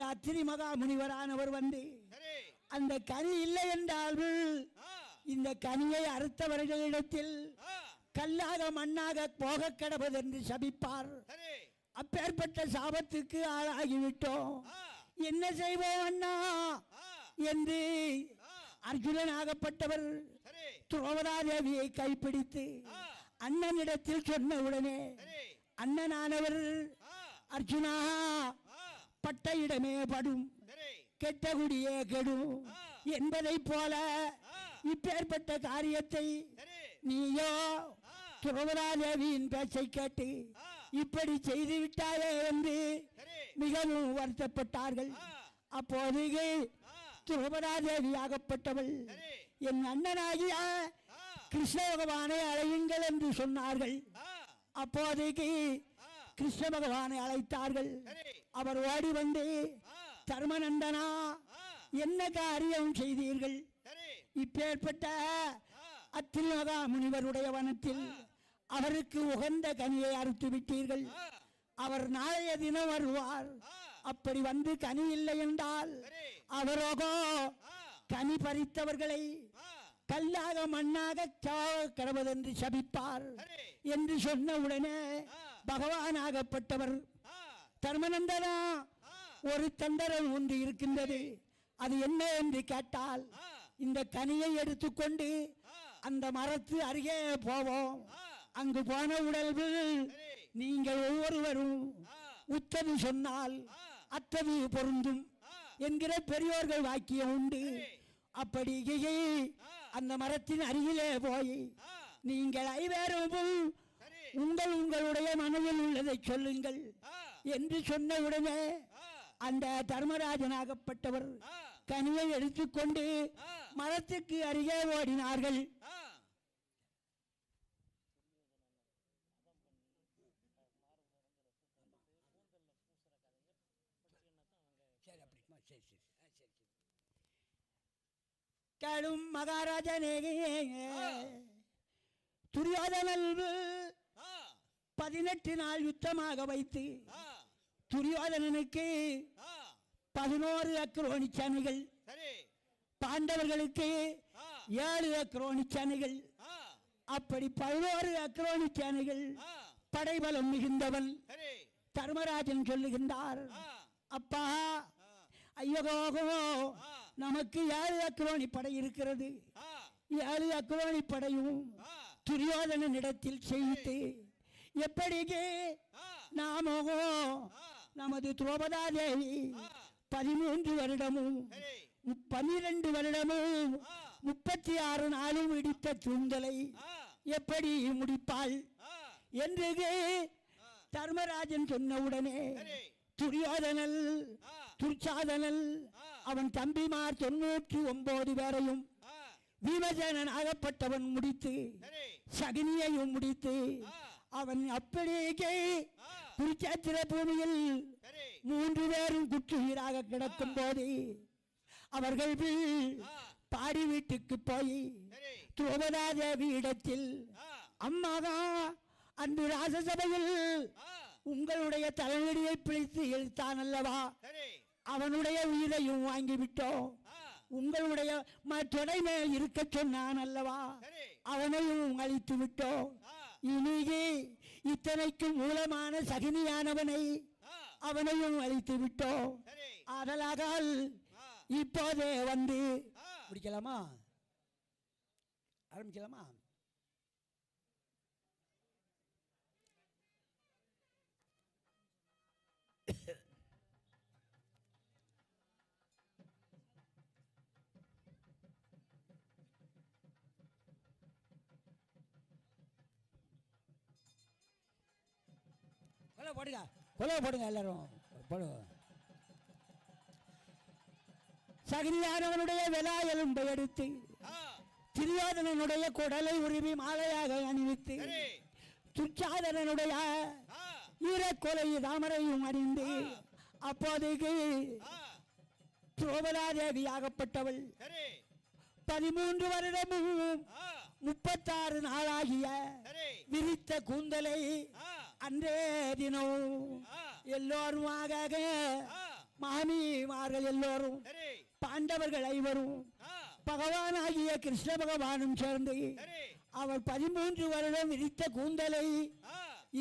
அத்திரி மகா முனிவரானவர் வந்து அந்த கனி இல்லை என்றால் இந்த கனியை அறுத்தவர்களிடத்தில் கல்லாக மண்ணாக போக கடவுதென்று சபிப்பார். சரி. அப்பேற்பட்ட சாபத்துக்கு ஆளாகிவிட்டோம். என்ன செய்வோம் அண்ணா? என்று ஆ. அர்ஜுனனாகப்பட்டவர் சரி. துரோபதாதேவியை கைப்பிடித்து அண்ணனிடத்தில் சொன்ன உடனே அண்ணனானவர் அர்ஜுனா பட்ட இடமே படும். கெட்ட குடியே கெடும். ஆ. என்பதைப் போல இப்பேற்பட்ட காரியத்தை நீயோ ஆ. துரோபதாதேவியின் பேச்சை கேட்டு இப்படி செய்து விட்டாயே என்று மிகவும் வருத்தப்பட்டார்கள். அப்போது ஆ. துரோபதாதேவி ஆகப்பட்டவள். என் அண்ணனாகிய கிருஷ்ண பகவானை அழையுங்கள் என்று சொன்னார்கள். அப்போதைக்கு கிருஷ்ண பகவானை அழைத்தார்கள். அவர் ஓடி வந்து தர்மநந்தனா என்ன காரியம் செய்தீர்கள்? இப்பேற்பட்ட மகா முனிவருடைய வனத்தில் அவருக்கு உகந்த கனியை அறுத்து விட்டீர்கள். அவர் நாளைய தினம் வருவார். அப்படி வந்து கனி இல்லை என்றால் அவரோகோ கனி பறித்தவர்களை கல்லாக மண்ணாக கடவுதென்று சபிப்பார். என்று சொன்ன உடனே. பகவானாகப்பட்டவர் தர்மநந்தனா ஒரு தண்டரம் ஒன்று இருக்கின்றது. அது என்ன என்று கேட்டால் இந்த கனியை எடுத்துக்கொண்டு அந்த மரத்து அருகே போவோம். அங்கு போன சரி. நீங்கள் ஒவ்வொருவரும் உத்தது சொன்னால் அத்தது பொருந்தும் என்கிற பெரியோர்கள் வாக்கியம் உண்டு. அப்படி. அந்த மரத்தின் அருகிலே போய் நீங்கள் ஐவேரும் சரி. உங்கள் உங்களுடைய மனதில் உள்ளதை சொல்லுங்கள். என்று சொன்ன உடனே அந்த தர்மராஜனாகப்பட்டவர் கனியை எடுத்துக்கொண்டு. மரத்துக்கு அருகே ஓடினார்கள். சரி அப்படி. சரி சரி. சரி சரி. கேளும் மகாராஜனே துரியோதனல் ஆ. பதினெட்டு நாள் யுத்தமாக வைத்து துரியோதனனுக்கு பதினோரு அக்ரோணிச்சானைகள் சரி. பாண்டவர்களுக்கு ஏழு அக்ரோணிச்சானைகள் ஆ. அப்படி பதினோரு அக்ரோணிச்சானைகள் ஆ. படைபலம் மிகுந்தவன் தர்மராஜன் சொல்லுகின்றார். அப்பா ஐயகோகோ. நமக்கு ஏழு அக்ரோணி படை இருக்கிறது. ஏழு அக்ரோணி படையும் துரியோதனன் இடத்தில் செய்து எப்படிக்கு நாமோ நமது துரோபதா தேவி பதிமூன்று வருடமும் பன்னிரண்டு வருடமும் முப்பத்தி ஆறு நாளும் இடித்த தூண்டலை எப்படி முடிப்பாள்? என்று தர்மராஜன் சொன்ன உடனே துரியோதனல் துர்ச்சாதனல். அவன் தம்பிமார் தொண்ணூற்றி ஒன்பது பேரையும் ஆ. பீமசேனன் ஆகப்பட்டவன் முடித்து சகினியையும் முடித்து அவன் அப்படியே குருச்சேத்திர பூமியில் மூன்று பேரும் குற்றுயிராக கிடக்கும் போது அவர்கள் பாடி வீட்டுக்கு போய் துரோபதா தேவி இடத்தில் அம்மாவா அன்று ராசசபையில் ஆ. உங்களுடைய தலைவலியை பிடித்து இழுத்தான் அல்லவா? அவனுடைய உயிரையும் வாங்கிவிட்டோம். உங்களுடைய தொடை மேல் இருக்க சொன்னான் அல்லவா? அவனையும் அழித்து விட்டோம் இனியே இத்தனைக்கும் மூலமான சகினியானவனை அவனையும் அழித்து விட்டோம். ஆ. இப்போதே வந்து முடிக்கலாமா? ஆரம்பிக்கலாமா? கொலை போடுங்க. கொலை போடுங்க எல்லாரும். போடுங்க எலும்பை எடுத்து திரியோதனனுடைய குடலை உருவி மாலையாக அணிவித்து துச்சாதனனுடைய ஈரக்கொலை தாமரையும் அணிந்து அப்போதைக்கு ஆ. திரௌபதாதேவியாகப்பட்டவள் சரி. பதிமூன்று வருடமும் முப்பத்தாறு நாளாகிய விரித்த கூந்தலை அன்றே தினம். எல்லோருமாக மாமிமார்கள் எல்லோரும். பாண்டவர்கள் ஐவரும். பகவானாகிய கிருஷ்ண பகவானும் சேர்ந்து சரி. அவர் பதிமூன்று வருடம் விரித்த கூந்தலை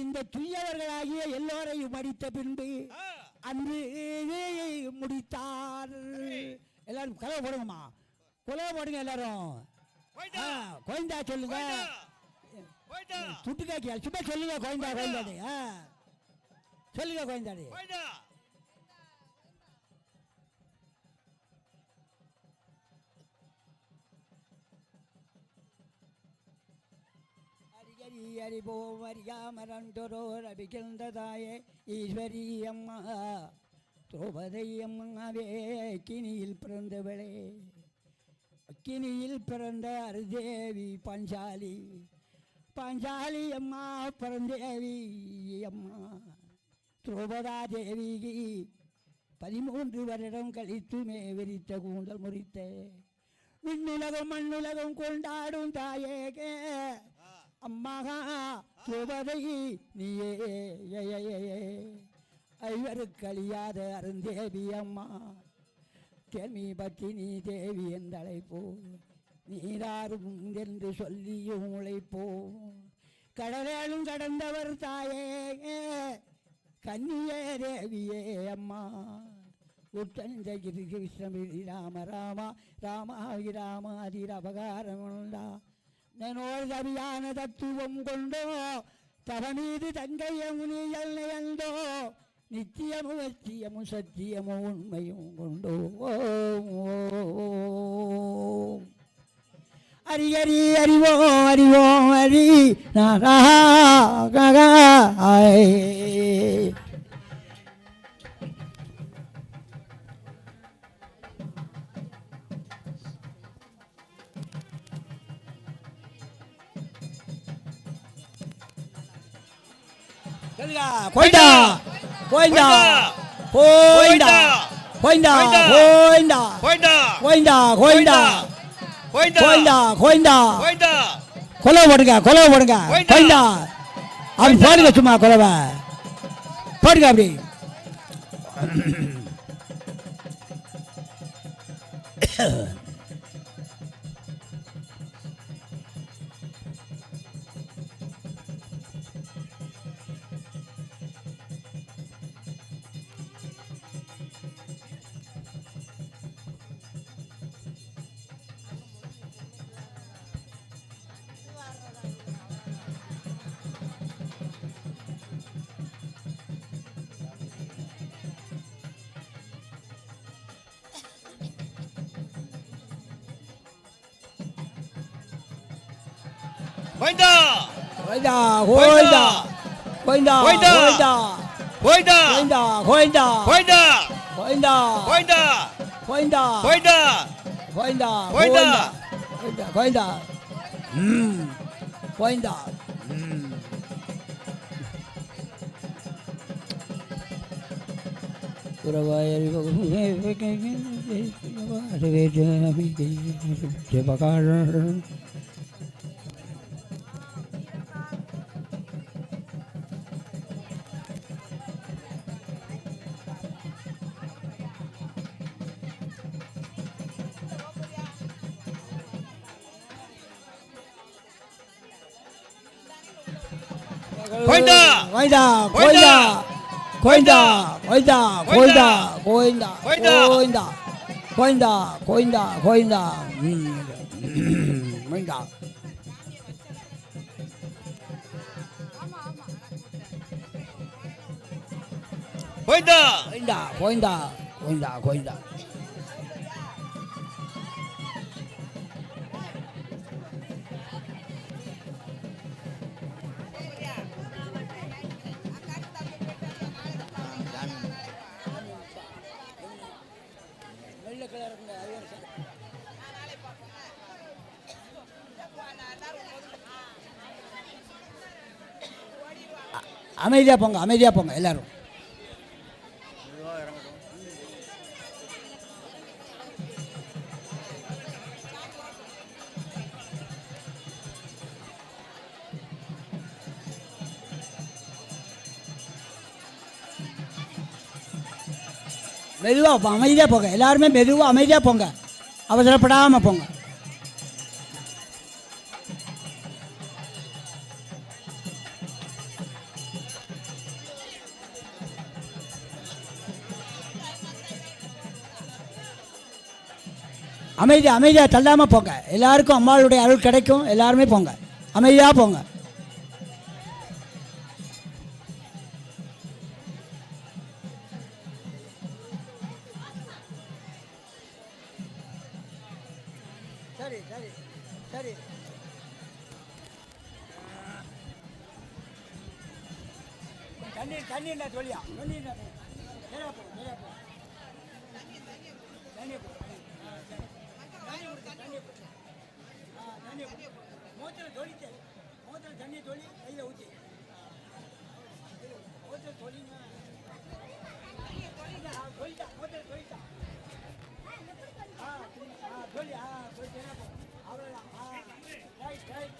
இந்த துய்யவர்களாகிய எல்லோரையும் அடித்த பின்பு அன்று முடித்தார். எல்லாரும் கலவை போடுங்கம்மா. குலவை போடுங்க எல்லாரும். கோயந்தா சொல்லுங்க. போயிட்டா. துட்டுக்காக்கியா சும்மா சொல்லுங்க கோயந்தா கோயந்தாடி ஆ. சொல்லுங்க கோயந்தாடி போயிட்டா. அரிகரி அறிவோம் அறியாமரண்டொரோ ரபிகின்றதாயே ஈஸ்வரி அம்மா. திரௌபதி அம்மாவே கினியில் பிறந்தவளே. அக்கினியில் பிறந்த அருதேவி பஞ்சாலி. பாஞ்சாலி அம்மா பரந்தேவி அம்மா திரௌபதா தேவிகி பதிமூன்று வருடம் கழித்துமே விரித்த கூந்தல் முறித்த விண்ணுலகம் மண்ணுலகம் கொண்டாடும் தாயேகே அம்மாகா திரௌபதி நீயே ஐவருக்கு அழியாத அருந்தேவி அம்மா கேள்வி பத்தினி தேவி என்றழைப்போ நீராறும் என்று சொல்லியும் உழைப்போ கடலேலும் கடந்தவர் தாயே கன்னியே தேவியே அம்மா. உத்தந்த கிருஷ்ணமிரி ராம ராமா ராமாவி ராமாதிர அபகாரம் உண்டா. நனோர் சரியான தத்துவம் கொண்டோ தவமீது தங்கைய முனியல் நயந்தோ நித்தியமும் சத்தியமும் சத்தியமும் உண்மையும் கொண்டோ. ஓ ஹரி அறிவோம் அறிவோம் கோயிண்டா கோயிண்டா கோயிண்டா கோயிண்டா கோயிண்டா போயிட்டா கோயிண்டா கோயிண்டா போயிட்டா கோயிண்டா போயிட்டா கொலை போடுங்க கொலை போடுங்க. கோயிண்டா அப்படி போடுங்க சும்மா கொலவை. போடுங்க அப்படி. போயிட்டா கோயிண்டா கோயிண்டா கோயிண்டா கோயிண்டா. கோயிண்டா போயிட்டா கோயிண்டா கோயிண்டா போயிட்டா கோயிண்டா போயிட்டா கோயிண்டா போயிட்டா கோயிண்டா கோயிண்டா. கோயிண்டா கோயிண்டா ம் கோயிண்டா ம் உறவாய் கோயிண்டா. கோயிண்டா கோயிண்டா கோயிண்டா கோயிண்டா கோயிண்டா கோயிண்டா கோயிண்டா. கோயிண்டா கோயிண்டா கோயிண்டா கோயிண்டா ம். கோயிண்டா போயிட்டா கோயிண்டா அமைதியாக அமைதியா போங்க அமைதியா போங்க எல்லாரும். மெதுவாக அமைதியாக அமைதியா போங்க எல்லாருமே மெதுவாக அமைதியா போங்க. அவசரப்படாமல் போங்க. அமைதி அமைதியாக தள்ளாமல் போங்க. எல்லாருக்கும் அம்மாளுடைய அருள் கிடைக்கும். எல்லாருமே போங்க. அமைதியாக போங்க. ಧನ್ಯ ಮೂವತ್ತರ ತೊಳಿತೇವೆ ಮೂವತ್ತರ ಧನ್ಯ ತೊಳಿ ಐದು ಹೌದು ಮೂವತ್ತರ ತೊಳಿ ತೊಳಿತ ಮೂವತ್ತರ ತೊಳಿತ ಹಾಂ ಹಾಂ ತೊಳಿ ಹಾಂ ತೊಳಿ ಅವರಲ್ಲ ಹಾಂ ರೈಟ್ ರೈಟ್